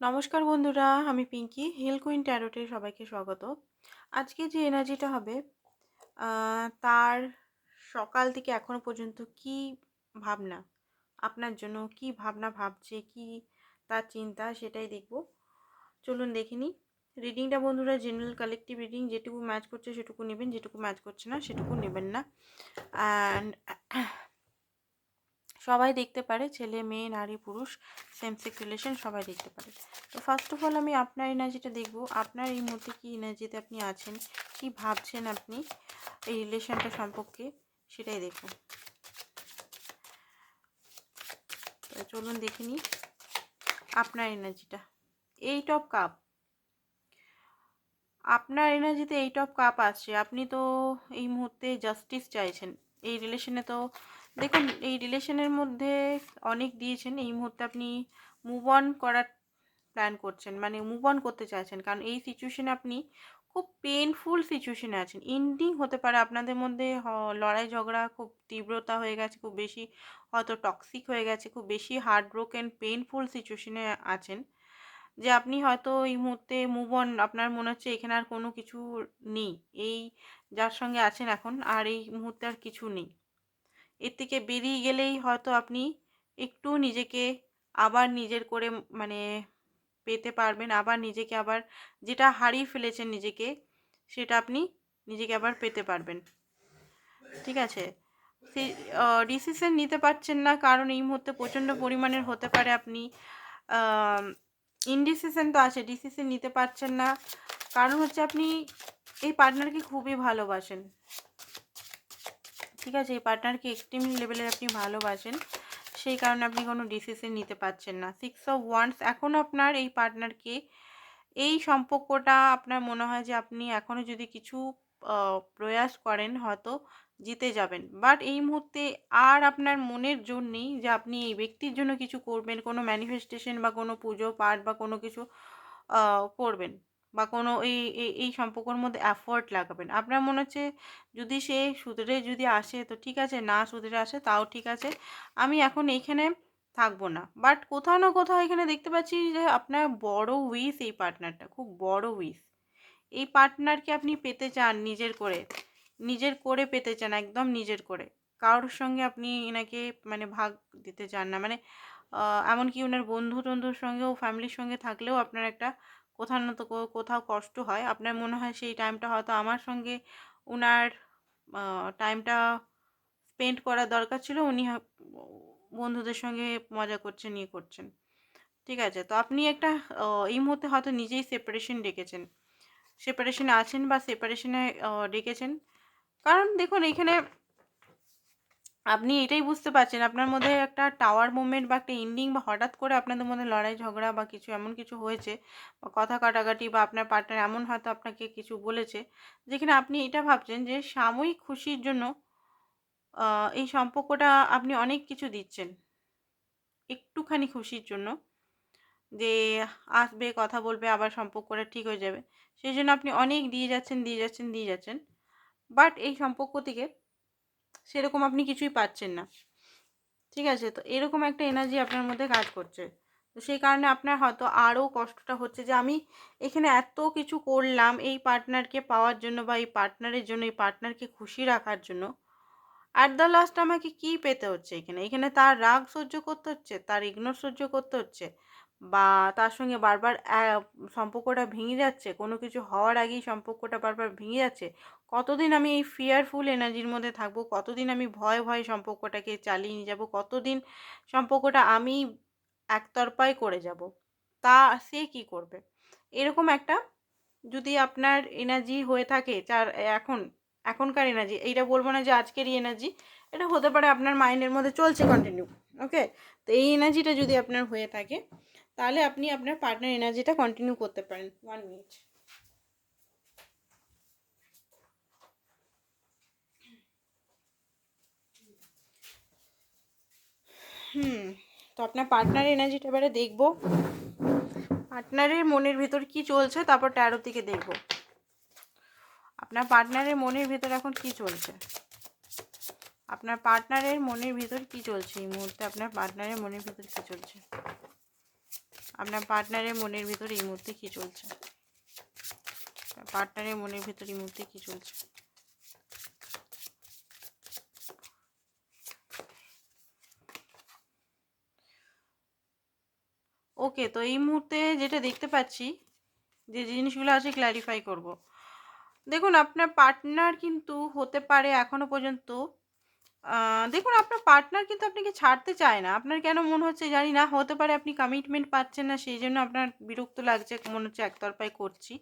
নমস্কার বন্ধুরা, আমি পিঙ্কি হিল কুইন ট্যারোটে সবাইকে স্বাগত। আজকে যে এনার্জিটা হবে তার সকাল থেকে এখনও পর্যন্ত কি ভাবনা? আপনার জন্য কি ভাবনা ভাবছে, কি তার চিন্তা সেটাই দেখব। চলুন দেখে নিই। রিডিংটা বন্ধুরা জেনারেল কালেকটিভ রিডিং যেটুকু ম্যাচ করছে সেটুকু নেবেন, যেটুকু ম্যাচ করছে না সেটুকু নেবেন না। অ্যান্ড সবাই দেখতে পারে, ছেলে, মেয়ে, নারী, পুরুষ সেম সেক্স রিলেশন সবাই দেখতে পারে। তো ফার্স্ট অফ অল আমি আপনার এনার্জিটা দেখব, আপনার এই মুহূর্তে কী এনার্জিতে আপনি আছেন, কি ভাবছেন আপনি এই রিলেশনটা সম্পর্কে সেটাই দেখব। চলুন দেখে নিই আপনার এনার্জিটা এইট অফ কাপ আপনার এনার্জিতে এইট অফ কাপ আছে, আপনি তো এই মুহূর্তে জাস্টিস চাইছেন, এই রিলেশনে তো দেখুন, এই রিলেশনের মধ্যে অনেক দিয়েছেন। এই মুহূর্তে আপনি মুভ অন করার প্ল্যান করছেন মানে মুভ অন করতে চাইছেন। কারণ এই সিচুয়েশনে আপনি খুব পেনফুল সিচুয়েশনে আছেন। এন্ডিং হতে পারে আপনাদের মধ্যে লড়াই ঝগড়া খুব তীব্রতা হয়ে গেছে, খুব বেশি হয়তো টক্সিক হয়ে গেছে, খুব বেশি হার্ট ব্রোকেন পেনফুল সিচুয়েশনে আছেন যে আপনি হয়তো এই মুহূর্তে মুভ অন আপনার মনে হচ্ছে এখানে আর কোনো কিছু নেই। এই যার সঙ্গে আছেন এখন, আর এই মুহূর্তে আর কিছু নেই। এর থেকে বেরিয়ে গেলেই হয়তো আপনি একটু নিজেকে আবার নিজের করে মানে পেতে পারবেন, আবার নিজেকে আবার যেটা হারিয়ে ফেলেছেন নিজেকে, সেটা আপনি নিজেকে আবার পেতে পারবেন। ঠিক আছে? সেই ডিসিশন নিতে পারছেন না, কারণ এই মুহূর্তে প্রচণ্ড পরিমাণের হতে পারে আপনি ইনডিসিশন তো আছে ডিসিশন নিতে পারছেন না। কারণ হচ্ছে আপনি এই পার্টনারকে খুবই ভালোবাসেন। ঠিক আছে, এই পার্টনারকে এক্সট্রিম লেভেলের আপনি ভালোবাসেন, সেই কারণে আপনি কোনো ডিসিশন নিতে পারছেন না। সিক্স অফ ওয়ান্স এখনও আপনার এই পার্টনারকে এই সম্পর্কটা আপনার মনে হয় যে আপনি এখনও যদি কিছু প্রয়াস করেন, হয়তো জিতে যাবেন। বাট এই মুহূর্তে আর আপনার মনের জোর নেই যে আপনি এই ব্যক্তির জন্য কিছু করবেন, কোনো ম্যানিফেস্টেশন বা কোনো পুজো পাঠ বা কোনো কিছু করবেন। বা কোনো এই এই সম্পর্কর মধ্যে অ্যাফোর্ট লাগাবেন। আপনার মনে হচ্ছে যদি সে সুদরে যদি আসে তো ঠিক আছে, না সুদরে আসে তাও ঠিক আছে। আমি এখন এইখানে থাকব না। বাট কোথাও না কোথাও এখানে দেখতে পাচ্ছি যে আপনার বড় উইস এই পার্টনারটা খুব বড় উইস এই পার্টনারকে আপনি পেতে চান নিজের করে নিজের করে পেতে চান, একদম নিজের করে। কারোর সঙ্গে আপনি এনাকে মানে ভাগ দিতে চান না। মানে এমনকি ওনার বন্ধু টন্ধুর সঙ্গেও ফ্যামিলির সঙ্গে থাকলেও আপনার একটা কোথাও না তো কোথাও কষ্ট হয়। আপনার মনে হয় সেই টাইমটা হয়তো আমার সঙ্গে ওনার টাইমটা স্পেন্ড করার দরকার ছিল। উনি বন্ধুদের সঙ্গে মজা করছেন ইয়ে করছেন। ঠিক আছে, তো আপনি একটা এই মুহূর্তে হয়তো নিজেই সেপারেশন ডেকেছেন। সেপারেশনে আছেন বা সেপারেশনে ডেকেছেন। কারণ দেখুন, এখানে আপনি এটাই বুঝতে পারছেন। আপনার মধ্যে একটা টাওয়ার মুভমেন্ট বা একটা এন্ডিং বা হঠাৎ করে আপনাদের মধ্যে লড়াই, ঝগড়া বা কিছু এমন কিছু হয়েছে বা কথা কাটাকাটি বা আপনার পার্টনার এমন হয়তো আপনাকে কিছু বলেছে যেখানে আপনি এটা ভাবছেন যে সাময়িক খুশির জন্য এই সম্পর্কটা আপনি অনেক কিছু দিচ্ছেন। একটুখানি খুশির জন্য যে আসবে, কথা বলবে, আবার সম্পর্কটা ঠিক হয়ে যাবে। সেই জন্য আপনি অনেক দিয়ে যাচ্ছেন দিয়ে যাচ্ছেন দিয়ে যাচ্ছেন। বাট এই সম্পর্ক থেকে সেরকম আপনি কিছুই পাচ্ছেন না। ঠিক আছে? তো এরকম একটা এনার্জি আপনার মধ্যে কাজ করছে। তো সেই কারণে আপনার হয়তো আরও কষ্টটা হচ্ছে যে, আমি এখানে এত কিছু করলাম এই পার্টনারকে পাওয়ার জন্য বা এই পার্টনারের জন্য, এই পার্টনারকে খুশি রাখার জন্য। অ্যাট দ্য লাস্ট আমাকে কী পেতে হচ্ছে এখানে? এখানে তার রাগ সহ্য করতে হচ্ছে, তার ইগনোর সহ্য করতে হচ্ছে বা তার সঙ্গে বারবার সম্পর্কটা ভেঙে যাচ্ছে, কোনো কিছু হওয়ার আগেই সম্পর্কটা বারবার ভেঙে যাচ্ছে, কতদিন আমি এই ফিয়ারফুল এনার্জির মধ্যে থাকব? কতদিন আমি ভয় ভয় সম্পর্কটাকে চালিয়ে নিয়ে যাব? কতদিন সম্পর্কটা আমি একতরফাই করে যাব? তা সে কি করবে? এরকম একটা যদি আপনার এনার্জি হয়ে থাকে চার এখন, এখনকার এনার্জি এইটা বলব না যে আজকেরই এনার্জি এটা হতে পারে আপনার মাইন্ডের মধ্যে চলছে কন্টিনিউ ওকে তো এই এনার্জিটা যদি আপনার হয়ে থাকে তাহলে আপনি আপনার পার্টনার এনার্জিটা কন্টিনিউ করতে পারেন। ওয়ান মিনিট হুম, তো আপনার পার্টনার এনার্জিটা এবারে দেখব। পার্টনারের মনের ভিতর কি চলছে, তারপর ট্যারো থেকে দেখব। আপনার পার্টনারের মনের ভিতর এখন কি চলছে? আপনার পার্টনারের মনের ভিতর কি চলছে? এই মুহূর্তে আপনার পার্টনারের মনের ভিতর কি চলছে? আপনার পার্টনারের মনের ভিতর এই মুহূর্তে কী চলছে? পার্টনারের মনের ভিতর এই মুহূর্তে কী চলছে? ওকে তো এই মুহূর্তে যেটা দেখতে পাচ্ছি, যে জিনিসগুলো আছে ক্ল্যারিফাই করব। দেখুন, আপনার পার্টনার কিন্তু হতে পারে এখনও পর্যন্ত দেখুন, আপনার পার্টনার কিন্তু আপনাকে ছাড়তে চায় না। আপনার কেন মনে হচ্ছে জানি না, হতে পারে আপনি কমিটমেন্ট পাচ্ছেন না, সেই জন্য আপনার বিরক্ত লাগছে, মনে হচ্ছে একতরফাই করছি।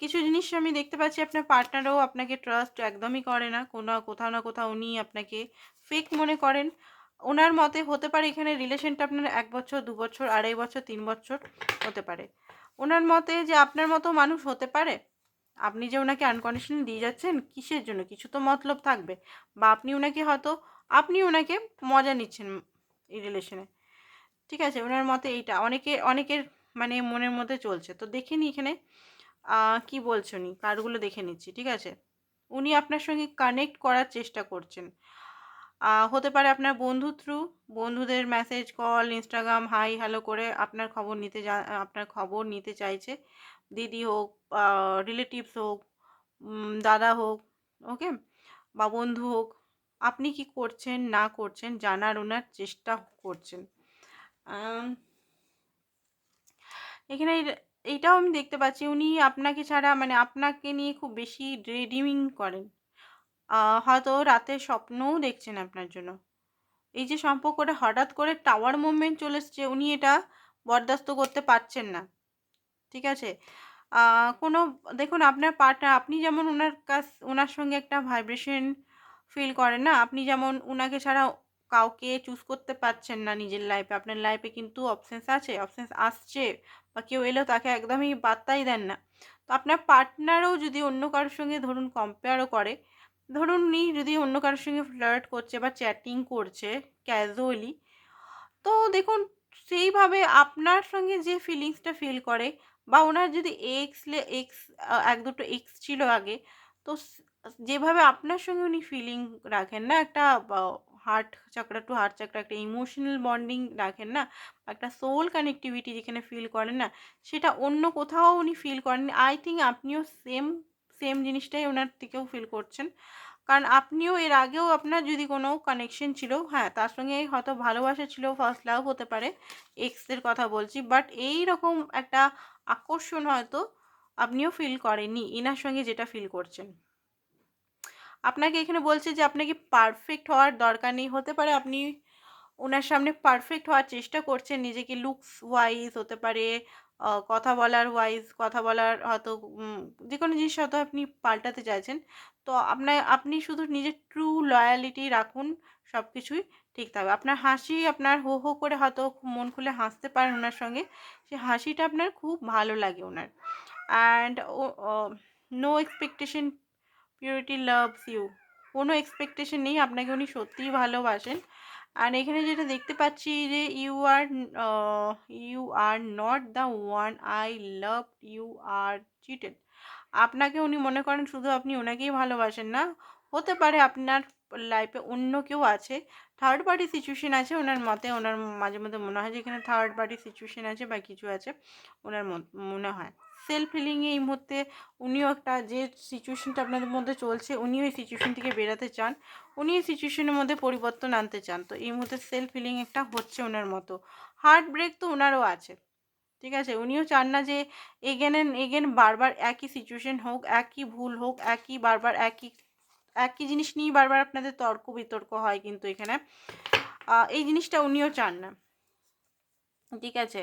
কিছু জিনিস আমি দেখতে পাচ্ছি, আপনার পার্টনারও আপনাকে ট্রাস্ট একদমই করে না। কোনো, কোথাও না কোথাও উনি আপনাকে ফেক মনে করেন। ওনার মতে হতে পারে এখানে রিলেশনটা আপনার এক বছর, দু বছর, আড়াই বছর, তিন বছর হতে পারে। ওনার মতে যে আপনার মতো মানুষ হতে পারে আপনি যে ওনাকে আনকন্ডিশনাল দিয়ে যাচ্ছেন, কিসের জন্য? কিছু তো মতলব থাকবে। বা আপনি ওনাকে হয়তো, আপনি ওনাকে মজা নিচ্ছেন এই রিলেশনে ঠিক আছে? ওনার মতে এইটা। অনেকে, অনেকের মানে মনের মধ্যে চলছে। তো দেখে নি এখানে কি বলছে উনি? কার্ডগুলো দেখে নিচ্ছি। ঠিক আছে? উনি আপনার সঙ্গে কানেক্ট করার চেষ্টা করছেন। হতে পারে আপনার বন্ধু থ্রু বন্ধুদের message call Instagram hi hello করে আপনার খবর নিতে যা, আপনার খবর নিতে চাইছে। দিদি হোক রিলেটিভস হোক দাদা হোক ওকে বা বন্ধু হোক, আপনি কি করছেন, না করছেন জানার ওনার চেষ্টা করছেন। এখানে এই- এইটাও আমি দেখতে পাচ্ছি, উনি আপনাকে ছাড়া মানে আপনাকে নিয়ে খুব বেশি ড্রিমিং করেন। হয়তো রাতে স্বপ্নও দেখছেন আপনার জন্য। এই যে সম্পর্কটা হঠাৎ করে টাওয়ার মুভমেন্ট চলে এসছে, উনি এটা বরদাস্ত করতে পারছেন না। ঠিক আছে? কোনো, দেখুন আপনার পার্টনার আপনি যেমন ওনার কাছ ওনার সঙ্গে একটা ভাইব্রেশন ফিল করেন না, আপনি যেমন ওনাকে ছাড়া কাউকে চুজ করতে পারছেন না নিজের লাইফে আপনার লাইফে কিন্তু অপশানস আছে অপশানস আসছে বা কেউ এলেও তাকে একদমই বার্তাই দেন না। তো আপনার পার্টনারও যদি অন্য কারোর সঙ্গে ধরুন কম্পেয়ারও করে, ধরুন উনি যদি অন্য কারোর সঙ্গে ফ্লার্ট করছে বা চ্যাটিং করছে ক্যাজুয়ালি তো দেখুন সেইভাবে আপনার সঙ্গে যে ফিলিংসটা ফিল করে বা ওনার যদি এক্স এক্স এক দুটো এক্স ছিল আগে, তো যেভাবে আপনার সঙ্গে উনি ফিলিং রাখেন না, একটা heart chakra to heart chakra একটা ইমোশনাল বন্ডিং রাখেন না একটা সোল কানেক্টিভিটি যেখানে ফিল করেন না, সেটা অন্য কোথাও উনি ফিল করেন আই থিঙ্ক আপনিও সেম সেম জিনিসটাই ওনার থেকেও ফিল করছেন। কারণ আপনিও এর আগেও আপনার যদি কোনো কানেকশন ছিল হ্যাঁ তার সঙ্গে হয়তো ভালোবাসা ছিল ফার্স্ট লাভ হতে পারে এক্সের কথা বলছি বাট এই রকম একটা আকর্ষণ হয়তো আপনিও ফিল করেননি এনার সঙ্গে যেটা ফিল করছেন। আপনাকে এখানে বলছে যে আপনাকে পারফেক্ট হওয়ার দরকার নেই? হতে পারে আপনি ওনার সামনে পারফেক্ট হওয়ার চেষ্টা করছেন, নিজেকে লুকস ওয়াইজ হতে পারে কথা বলার ওয়াইজ কথা বলার হয়তো যে কোনো জিনিস হয়তো আপনি পাল্টাতে চাইছেন। তো আপনার, আপনি শুধু নিজের ট্রু লয়ালিটি রাখুন সব কিছুই ঠিক থাকবে। আপনার হাসি, আপনার হো হো করে হয়তো মন খুলে হাসতে পারেন ওনার সঙ্গে। সে হাসিটা আপনার খুব ভালো লাগে ওনার। And no expectation purity loves you কোনো এক্সপেকটেশন নেই, আপনাকে উনি সত্যিই ভালোবাসেন। আর এখানে যেটা দেখতে পাচ্ছি যে you are you are not the one I love you are cheated আপনাকে উনি মনে করেন শুধু আপনি ওনাকেই ভালোবাসেন না। হতে পারে আপনার লাইফে অন্য কেউ আছে থার্ড পার্টি সিচুয়েশন আছে ওনার মতে, ওনার মাঝে মধ্যে মনে হয় যে এখানে থার্ড পার্টি সিচুয়েশন আছে বা কিছু আছে, ওনার মনে হয়। সেলফ হিলিংয়ে এই মুহূর্তে উনিও একটা, যে সিচুয়েশনটা আপনাদের মধ্যে চলছে, উনিও এই সিচুয়েশন থেকে বেরাতে চান উনি এই সিচুয়েশনের মধ্যে পরিবর্তন আনতে চান। তো এই মুহূর্তে সেলফ হিলিং একটা হচ্ছে ওনার মতো। হার্ট ব্রেক তো ওনারও আছে, ঠিক আছে? উনিও চান না যে এগেন অ্যান্ড এগেন বারবার একই সিচুয়েশন হোক, একই ভুল হোক, একই বারবার একই একই জিনিস নিয়েই বারবার আপনাদের তর্ক, বিতর্ক হয় কিন্তু এখানে। এই জিনিসটা উনিও চান না। ঠিক আছে?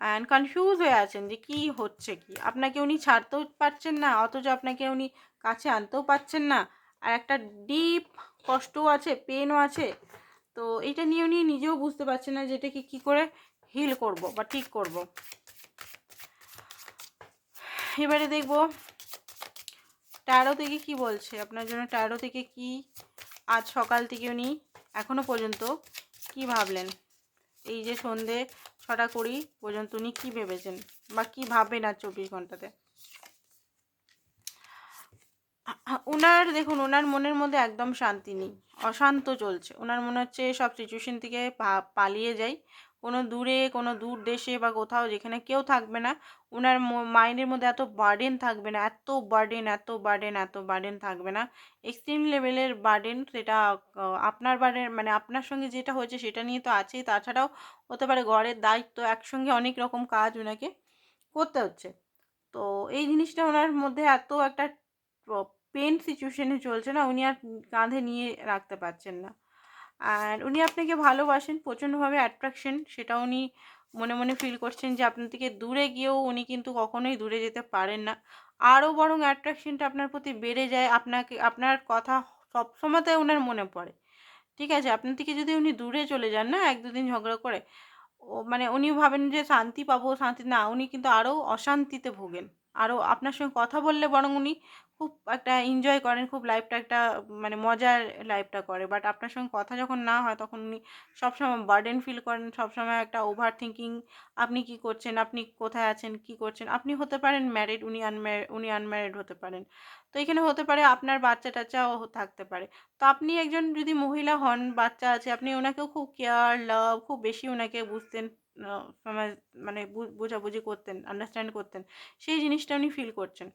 অ্যান্ড কনফিউজ হয়ে আছেন যে কি হচ্ছে কি? আপনাকে উনি ছাড়তেও পারছেন না, অথচ আপনাকে উনি কাছে আনতেও পারছেন না। আর একটা ডিপ কষ্টও আছে পেনও আছে। তো এটা নিয়ে উনি নিজেও বুঝতে পারছেন না যে এটাকে কী করে হিল করব বা ঠিক করব। এবারে দেখব ট্যারো থেকে কি বলছে? আপনার জন্য ট্যারো থেকে কি? আজ সকাল থেকে উনি এখনও পর্যন্ত কি ভাবলেন? এই যে সন্ধে ছটা কুড়ি পর্যন্ত উনি কী ভেবেছেন? বা কী ভাববেন আর চব্বিশ ঘন্টাতে? ওনার দেখুন ওনার মনের মধ্যে একদম শান্তি নেই। অশান্ত চলছে। ওনার মনে হচ্ছে সব সিচুয়েশন থেকে পালিয়ে যাই। কোনো দূরে, কোনো দূর দেশে বা কোথাও যেখানে কেউ থাকবে না ওনার মাইন্ডের মধ্যে এত বার্ডেন থাকবে না, এত বার্ডেন এত বার্ডেন এত বার্ডেন থাকবে না। এক্সট্রিম লেভেলের বার্ডেন সেটা আপনার বার্ডেন মানে আপনার সঙ্গে যেটা হয়েছে সেটা নিয়ে তো আছেই। তাছাড়াও হতে পারে ঘরের দায়িত্ব, একসঙ্গে অনেক রকম কাজ ওনাকে করতে হচ্ছে। তো এই জিনিসটা ওনার মধ্যে এত একটা পেন সিচুয়েশনে চলছে না, উনি আর কাঁধে নিয়ে রাখতে পারছেন না। আর উনি আপনাকে ভালোবাসেন প্রচণ্ডভাবে অ্যাট্রাকশন সেটা উনি মনে মনে ফিল করছেন যে আপনার থেকে দূরে গিয়েও উনি কিন্তু কখনোই দূরে যেতে পারেন না। আরও বরং অ্যাট্রাকশনটা আপনার প্রতি বেড়ে যায়, আপনাকে, আপনার কথা সবসময়তে ওনার মনে পড়ে। ঠিক আছে? আপনার থেকে যদি উনি দূরে চলে যান, না? এক দুদিন ঝগড়া করে, ও মানে উনি ভাবেন যে শান্তি পাবো, শান্তি না, উনি কিন্তু আরও অশান্তিতে ভোগেন। আরও আপনার সঙ্গে কথা বললে বরং উনি খুব একটা এনজয় করেন, খুব লাইফটা একটা মানে মজার লাইফটা করে। বাট আপনার সঙ্গে কথা যখন না হয় তখন উনি সবসময় বার্ডেন ফিল করেন, সবসময় একটা ওভার থিঙ্কিং আপনি কি করছেন, আপনি কোথায় আছেন, কি করছেন? আপনি হতে পারেন ম্যারিড উনি আনম্যারিড উনি আনম্যারিড হতে পারেন। তো এখানে হতে পারে আপনার বাচ্চা টাচ্চাও থাকতে পারে। তো আপনি একজন যদি মহিলা হন, বাচ্চা আছে, আপনি ওনাকেও খুব কেয়ার লাভ খুব বেশি ওনাকে বুঝতেন। মানে বোঝাবুঝি করতেন আন্ডারস্ট্যান্ড করতেন, সেই জিনিসটা উনি ফিল করছেন।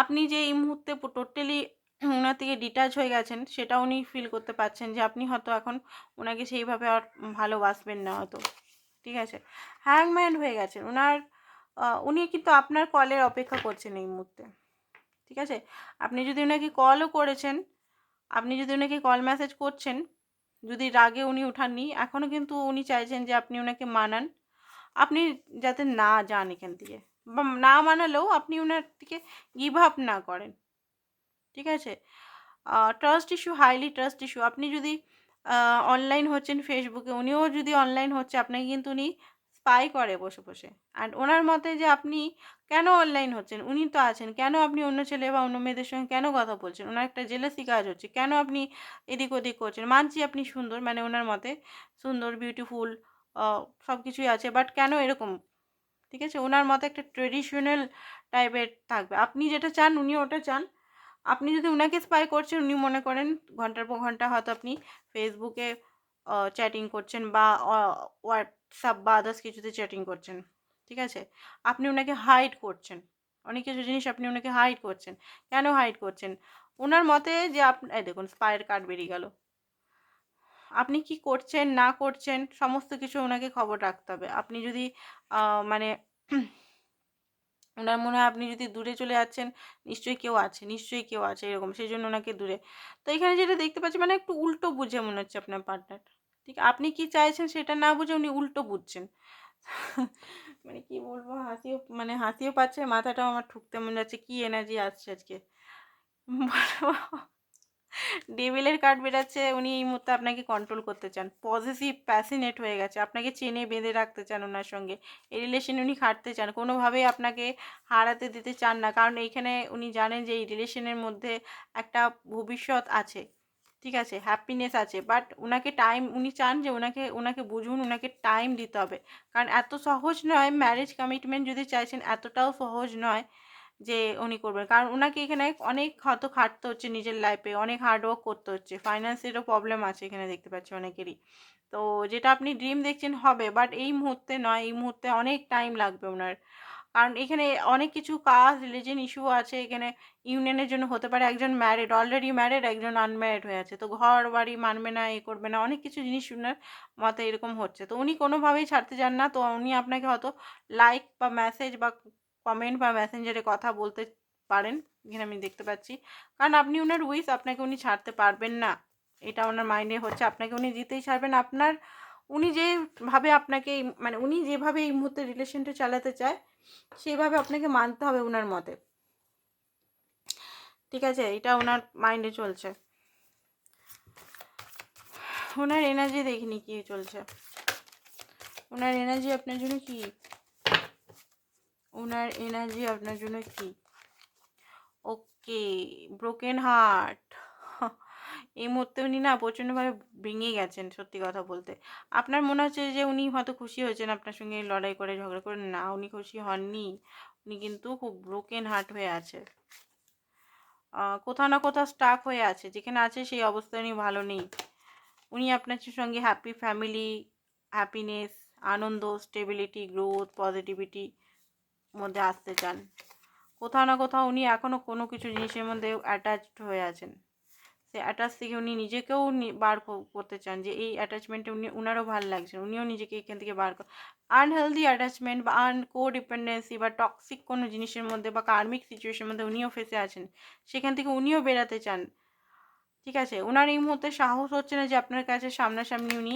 আপনি যে এই মুহূর্তে টোটালি ওনার থেকে ডিটাচ হয়ে গেছেন, সেটা উনি ফিল করতে পারছেন যে আপনি হয়তো এখন ওনাকে সেইভাবে আর ভালোবাসবেন না হয়তো। ঠিক আছে? হ্যাংম্যান হয়ে গেছেন। ওনার উনি কিন্তু আপনার কলের অপেক্ষা করছেন এই মুহূর্তে। ঠিক আছে? আপনি যদি ওনাকে কলও করেছেন, আপনি যদি ওনাকে কল মেসেজ করছেন যদি রাগে উনি ওঠাননি এখনও কিন্তু উনি চাইছেন যে আপনি ওনাকে মানান। আপনি যাতে না যান এখান থেকে। বা না মানালেও আপনি ওনার থেকে গিভ আপ না করেন। ঠিক আছে? Trust issue highly trust issue আপনি যদি অনলাইন হচ্ছেন ফেসবুকে উনিও যদি অনলাইন হচ্ছে, আপনাকে কিন্তু উনি স্পাই করে বসে বসে। অ্যান্ড ওনার মতে যে আপনি কেন অনলাইন হচ্ছেন? উনি তো আছেন। কেন আপনি অন্য ছেলে বা অন্য মেয়েদের সঙ্গে কেন কথা বলছেন? ওনার একটা জেলাসি কাজ হচ্ছে। কেন আপনি এদিক ওদিক করছেন? মানছি আপনি সুন্দর মানে ওনার মতে সুন্দর বিউটিফুল সব কিছুই আছে বাট কেন এরকম? ঠিক আছে? ওনার মতে একটা ট্রেডিশনাল টাইপের থাকবে। আপনি যেটা চান, উনি ওটা চান। আপনি যদি ওনাকে স্পাই করছেন, উনি মনে করেন ঘণ্টার পর ঘণ্টা হয়তো আপনি ফেসবুকে চ্যাটিং করছেন বা হোয়াটসঅ্যাপ বা আদার্স কিছুতে চ্যাটিং করছেন, ঠিক আছে? আপনি ওনাকে হাইড করছেন। অনেক কিছু জিনিস আপনি ওনাকে হাইড করছেন। কেন হাইড করছেন? ওনার মতে যে আপনি দেখুন স্পায়ের কার্ড বেরিয়ে গেল। আপনি কি করছেন, না করছেন, সমস্ত কিছু ওনাকে খবর রাখতে হবে। আপনি যদি মানে ওনার মনে হয় আপনি যদি দূরে চলে যাচ্ছেন, নিশ্চয়ই কেউ আছে, নিশ্চয়ই কেউ আছে, এরকম, সেই জন্য ওনাকে দূরে। তো এখানে যেটা দেখতে পাচ্ছি মানে একটু উল্টো বুঝে মনে হচ্ছে আপনার পার্টনার ঠিক আপনি কি চাইছেন সেটা না বুঝে উনি উল্টো বুঝছেন। মানে কি বলব, হাসিও মানে হাসিও পাচ্ছে, মাথাটাও আমার ঠুকতে মনে যাচ্ছে কি এনার্জি আসছে আজকে। ডেভিলের কার্ড বেরাচ্ছে, উনি এই মুহূর্তে আপনাকে কন্ট্রোল করতে চান। পজিটিভ প্যাসিনেট হয়ে গেছে, আপনাকে চেনে বেঁধে রাখতে চান ওনার সঙ্গে। এই রিলেশন উনি খাটতে চান, কোনোভাবেই আপনাকে হারাতে দিতে চান না। কারণ এইখানে উনি জানেন যে এই রিলেশনের মধ্যে একটা ভবিষ্যৎ আছে। ঠিক আছে হ্যাপিনেস আছে বাট ওনাকে টাইম উনি চান যে ওনাকে ওনাকে বুঝুন ওনাকে টাইম দিতে হবে। কারণ এত সহজ নয় ম্যারেজ কমিটমেন্ট যদি চাইছেন, এতটাও সহজ নয় যে উনি করবেন। কারণ ওনাকে এখানে অনেক হয়তো খাটতে হচ্ছে নিজের লাইফে অনেক হার্ডওয়ার্ক করতে হচ্ছে। ফাইন্যান্সেরও প্রবলেম আছে এখানে দেখতে পাচ্ছি অনেকেরই। তো যেটা আপনি ড্রিম দেখছেন হবে বাট এই মুহূর্তে নয়, এই মুহূর্তে অনেক টাইম লাগবে ওনার কারণ এখানে অনেক কিছু কাজ রিলিজন ইস্যু আছে, এখানে ইউনিয়নের জন্য হতে পারে একজন ম্যারিড অলরেডি ম্যারিড একজন আনম্যারিড হয়ে আছে। তো ঘর বাড়ি মানবে না, এ করবে না, অনেক কিছু জিনিস উনার মতে এরকম হচ্ছে। তো উনি কোনোভাবেই ছাড়তে চান না, তো উনি আপনাকে হয়তো লাইক বা মেসেজ বা কমেন্ট বা মেসেঞ্জারে কথা বলতে পারেন, এখানে আমি দেখতে পাচ্ছি। কারণ আপনি ওনার উইস আপনাকে উনি ছাড়তে পারবেন না। এটা ওনার মাইন্ডে হচ্ছে, আপনাকে উনি দিতেই ছাড়বেন। আপনার উনি যেভাবে আপনাকে মানে উনি যেভাবে এই মুহূর্তে রিলেশনটা চালাতে চায় সেইভাবে আপনাকে মানতে হবে ওনার মতে। ঠিক আছে? এটা ওনার মাইন্ডে চলছে। ওনার এনার্জি দেখিনি কি চলছে। ওনার এনার্জি আপনার জন্য কি? ওনার এনার্জি আপনার জন্য কি? ওকে ব্রোকেন হার্ট এই মুহূর্তে উনি না প্রচণ্ডভাবে ভেঙে গেছেন সত্যি কথা বলতে। আপনার মনে হচ্ছে যে উনি হয়তো খুশি হয়েছেন আপনার সঙ্গে লড়াই করে, ঝগড়া করে? না, উনি খুশি হননি। উনি কিন্তু খুব ব্রোকেন হার্ট হয়ে আছে। কোথাও না কোথাও স্টাক হয়ে আছে। যেখানে আছে সেই অবস্থা উনি ভালো নেই। উনি আপনার সঙ্গে হ্যাপি ফ্যামিলি হ্যাপিনেস আনন্দ স্টেবিলিটি গ্রোথ পজিটিভিটি মধ্যে আসতে চান। কোথাও না কোথাও উনি এখনও কোনো কিছু জিনিসের মধ্যে অ্যাটাচড হয়ে আছেন। সে অ্যাটাচ থেকে উনি নিজেকেও বার করতে চান যে এই অ্যাটাচমেন্টে উনি, উনারও ভালো লাগছে উনিও নিজেকে এখান থেকে বার কর আনহেলদি অ্যাটাচমেন্ট বা আন কো ডিপেন্ডেন্সি বা টক্সিক কোনো জিনিসের মধ্যে বা কার্মিক সিচুয়েশনের মধ্যে উনিও ফেসে আছেন, সেখান থেকে উনিও বেরাতে চান, ঠিক আছে? ওনার এই মুহূর্তে সাহস হচ্ছে না যে আপনার কাছে সামনাসামনি উনি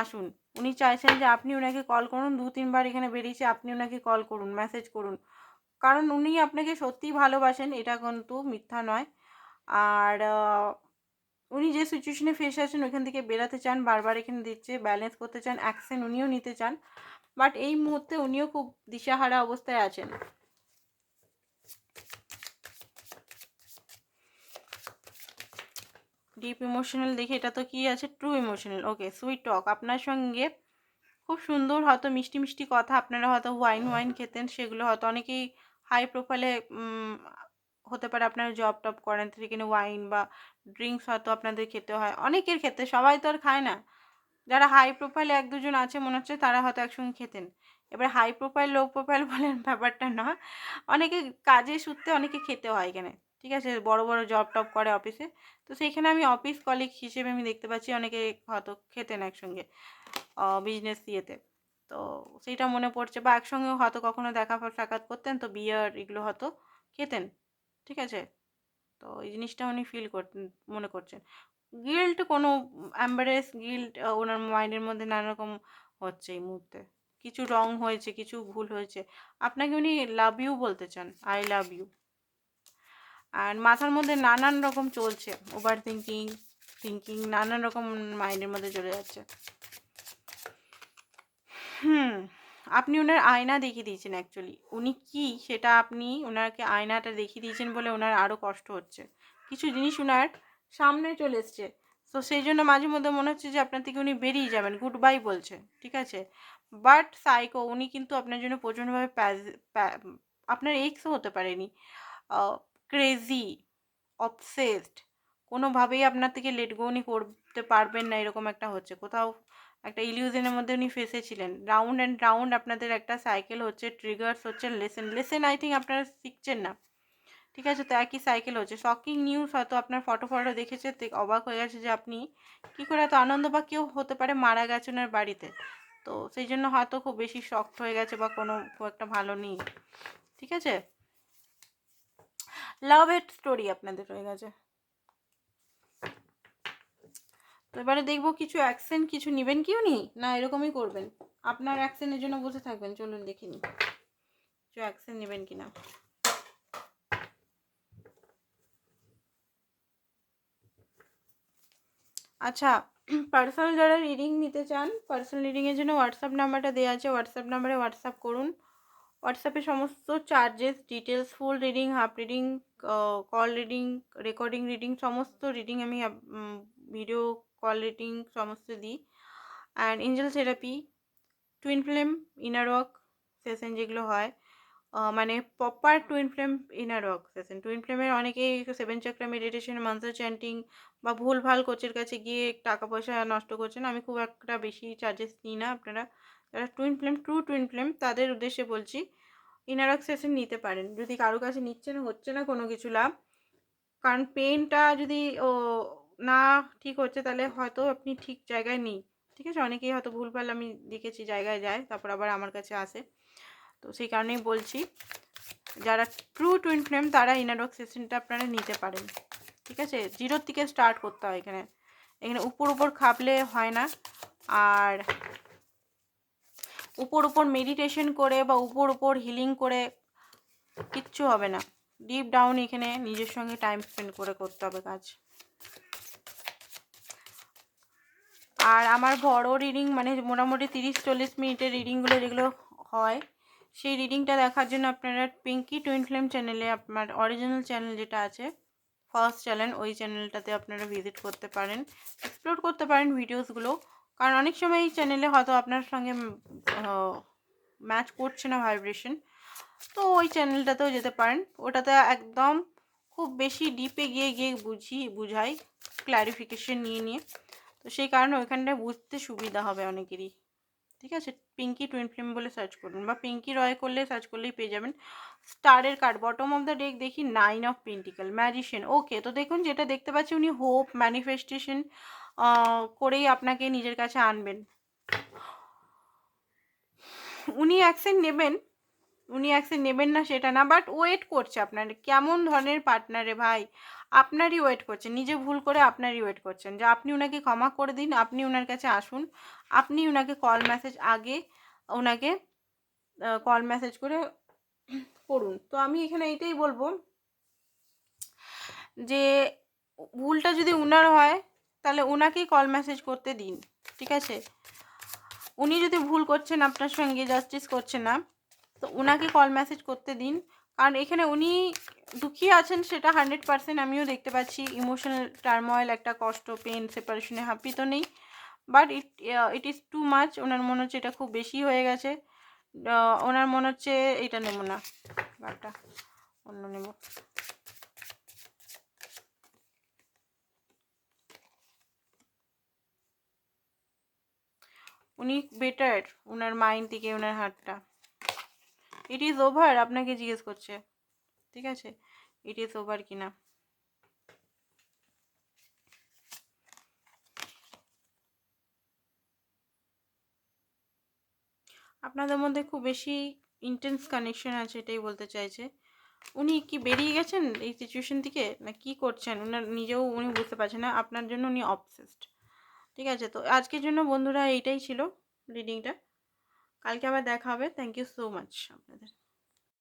আসুন, উনি চাইছেন যে আপনি ওনাকে কল করুন, দু, তিনবার এখানে বেরিয়েছে, আপনি ওনাকে কল করুন মেসেজ করুন, কারণ উনি আপনাকে সত্যিই ভালোবাসেন, এটা কিন্তু মিথ্যা নয়, আর উনি যে সিচুয়েশনে ফেসে আছেন, ওইখান থেকে বেরাতে চান, বারবার এখানে দিচ্ছে ব্যালেন্স করতে চান অ্যাকশন উনিও নিতে চান বাট এই মুহূর্তে উনিও খুব দিশাহারা অবস্থায় আছেন। ডিপ ইমোশনাল দেখে এটা তো কি আছে? True emotional okay sweet talk আপনার সঙ্গে খুব সুন্দর হয়তো মিষ্টি মিষ্টি কথা, আপনারা হয়তো ওয়াইন ওয়াইন খেতেন, সেগুলো হয়তো অনেকেই হাই প্রোফাইলে হতে পারে আপনারা জব টপ করেন, সেখানে ওয়াইন বা ড্রিঙ্কস হয়তো আপনাদের খেতে হয়। অনেকের ক্ষেত্রে, সবাই তো আর খায় না। যারা হাই প্রোফাইলে এক দুজন আছে, মনে হচ্ছে তারা হয়তো একসঙ্গে খেতেন। এবার হাই প্রোফাইল লো প্রোফাইল বলেন ব্যাপারটা না। অনেকে কাজে সূত্রে অনেকে খেতে হয় এখানে, ঠিক আছে? বড় বড় জব টপ করে অফিসে তো সেইখানে আমি অফিস কলিগ হিসেবে আমি দেখতে পাচ্ছি অনেকে হয়তো খেতেন একসঙ্গে বিজনেস ইয়েতে। তো সেইটা মনে পড়ছে বা একসঙ্গে হয়তো কখনো দেখা সাক্ষাৎ করতেন, তো বিয়ার এগুলো হয়তো খেতেন, ঠিক আছে? তো এই জিনিসটা উনি ফিল করতেন মনে করছেন। গিল্ট কোনো অ্যাম্বারেস গিল্ট ওনার মাইন্ডের মধ্যে নানা রকম হচ্ছে এই মুহূর্তে। কিছু রং হয়েছে, কিছু ভুল হয়েছে। আপনাকে উনি লাভ ইউ বলতে চান আই লাভ ইউ আর মাথার মধ্যে নানান রকম চলছে ওভার থিঙ্কিং থিঙ্কিং নানান রকম মাইন্ডের মধ্যে চলে যাচ্ছে। হুম। আপনি ওনার আয়না দেখিয়ে দিয়েছেন অ্যাকচুয়ালি উনি কি সেটা আপনি ওনাকে আয়নাটা দেখিয়ে দিয়েছেন বলে ওনার আরও কষ্ট হচ্ছে। কিছু জিনিস ওনার সামনে চলে এসছে। তো সেই জন্য মাঝে মধ্যে মনে হচ্ছে যে আপনার থেকে উনি বেরিয়ে যাবেন। গুড বাই বলছে, ঠিক আছে? বাট সাইকো উনি কিন্তু আপনার জন্য প্রচণ্ডভাবে আপনার এক্সও হতে পারেনি। ক্রেজি অবসেসড কোনোভাবেই আপনার থেকে লেট গো উনি করতে পারবেন না, এরকম একটা হচ্ছে। কোথাও একটা ইলিউজনের মধ্যে উনি ফেসেছিলেন। রাউন্ড অ্যান্ড রাউন্ড আপনাদের একটা সাইকেল হচ্ছে ট্রিগার্স হচ্ছে লেসেন লেসেন আই থিঙ্ক আপনারা শিখছেন না। ঠিক আছে, তো একই সাইকেল হচ্ছে। শকিং নিউজ হয়তো আপনার ফটো ফটো দেখেছে অবাক হয়ে গেছে যে আপনি কী করে এত আনন্দ বা কেউ হতে পারে মারা গেছে ওনার বাড়িতে। তো সেই জন্য হয়তো খুব বেশি শক্ত হয়ে গেছে বা কোনো খুব একটা ভালো নেই। ঠিক আছে? লাভ স্টোরি আপনাদের হয়ে গেছে। তো এবারে দেখব কিছু অ্যাকশন কিছু নেবেন কি উনি? না এরকমই করবেন? আপনার অ্যাকশনের জন্য বসে থাকবেন, চলুন দেখিনি কিছু অ্যাকশন নেবেন কি না আচ্ছা পার্সোনাল যারা রিডিং নিতে চান পার্সোনাল রিডিংয়ের জন্য হোয়াটসঅ্যাপ নাম্বারটা দেওয়া আছে। হোয়াটসঅ্যাপ নাম্বারে হোয়াটসঅ্যাপ করুন। হোয়াটসঅ্যাপে সমস্ত charges details full reading half reading call reading recording reading সমস্ত রিডিং আমি ভিডিও কল রিডিং সমস্ত দিই। And angel therapy twin flame inner work session যেগুলো হয় মানে proper twin flame inner work session twin ফ্লেমের অনেকেই সেভেন চক্রা মেডিটেশন মান্সার chanting বা ভুল ভালো কোচের কাছে গিয়ে টাকা পয়সা নষ্ট করছেন আমি খুব একটা বেশি চার্জেস নিই না আপনারা। যারা twin flame true twin flame তাদের উদ্দেশ্যে বলছি ইনারক সেশন নিতে পারেন। যদি কারও কাছে নিচ্ছে না, হচ্ছে না কোনো কিছু লাভ, কারণ পেনটা যদি ও না, ঠিক হচ্ছে তাহলে হয়তো আপনি ঠিক জায়গায় নেই। ঠিক আছে? অনেকেই হয়তো ভুলভাল আমি দেখেছি জায়গায় যায়, তারপর আবার আমার কাছে আসে। তো সেই কারণেই বলছি, যারা ট্রু টুইন ফ্লেম তারা ইনারক সেশনটা আপনারা নিতে পারেন। ঠিক আছে? জিরোর থেকে স্টার্ট করতে হয় এখানে। এখানে উপর উপর খাপলে হয় না। আর উপর উপর মেডিটেশন করে বা উপর উপর হিলিং করে কিচ্ছু হবে না। ডিপ ডাউন এখানে নিজের সঙ্গে টাইম স্পেন্ড করে করতে হবে কাজ। আর আমার বড় রিডিং মানে মোটামুটি তিরিশ চল্লিশ মিনিটের রিডিংগুলো যেগুলো হয়, সেই রিডিংটা দেখার জন্য আপনারা পিঙ্কি টুইন ফ্লেম চ্যানেলে আপনার অরিজিনাল চ্যানেল যেটা আছে ফার্স্ট চ্যানেল ওই চ্যানেলটাতে আপনারা ভিজিট করতে পারেন এক্সপ্লোর করতে পারেন ভিডিওসগুলো কারণ অনেক সময় এই চ্যানেলে হয়তো আপনার সঙ্গে ম্যাচ করছে না ভাইব্রেশন তো ওই চ্যানেলটাতেও যেতে পারেন। ওটাতে একদম খুব বেশি ডিপে গিয়ে গিয়ে বুঝি, বুঝাই ক্ল্যারিফিকেশন নিয়ে নিয়ে। তো সেই কারণে ওইখানটায় বুঝতে সুবিধা হবে অনেকেরই। ঠিক আছে? পিঙ্কি টুইন ফ্লেম বলে সার্চ করুন বা পিঙ্কি রয় করলে সার্চ করলেই পেয়ে যাবেন। স্টারের card bottom of the deck দেখি nine of pentacles magician okay তো দেখুন যেটা দেখতে পাচ্ছি উনি হোপ ম্যানিফেস্টেশন করেই আপনাকে নিজের কাছে আনবেন। উনি অ্যাকশন নেবেন, উনি অ্যাকশন নেবেন না সেটা না বাট ওয়েট করছে আপনার। কেমন ধরনের পার্টনারে ভাই? আপনারই ওয়েট করছেন, নিজে ভুল করে আপনারই ওয়েট করছেন যে আপনি ওনাকে ক্ষমা করে দিন, আপনি ওনার কাছে আসুন, আপনি ওনাকে কল মেসেজ আগে ওনাকে কল মেসেজ করে করুন। তো আমি এখানে এইটাই বলব যে ভুলটা যদি উনার হয়, তাহলে ওনাকেই কল মেসেজ করতে দিন, ঠিক আছে? উনি যদি ভুল করছেন আপনার সঙ্গে জাস্টিস করছে না, তো ওনাকে কল মেসেজ করতে দিন। কারণ এখানে উনি দুঃখী আছেন, সেটা হান্ড্রেড পার্সেন্ট আমিও দেখতে পাচ্ছি। ইমোশনাল টার্ময়েল একটা কষ্ট পেন সেপারেশনে হ্যাপি তো নেই। But it it is too much ওনার মনে হচ্ছে এটা খুব বেশি হয়ে গেছে। ওনার মনে হচ্ছে এটা নেব না। কার্ডটা অন্য নেব। উনি বেটার ওনার মাইন্ড থেকে ওনার হাতটা। ইট ইজ ওভার আপনাকে জিজ্ঞেস করছে। ঠিক আছে? ইট ইজ ওভার কিনা। আপনাদের মধ্যে খুব বেশি ইন্টেন্স কানেকশন আছে, এটাই বলতে চাইছে। উনি কি বেরিয়ে গেছেন এই সিচুয়েশন থেকে? না কি করছেন? উনার নিজেও, উনি বুঝতে পারছেন না। আপনার জন্য উনি অবসেসড ঠিক আছে? তো আজকের জন্য বন্ধুরা, এইটাই ছিল রিডিংটা কালকে আবার দেখা হবে। থ্যাংক ইউ সো মাচ আপনাদের।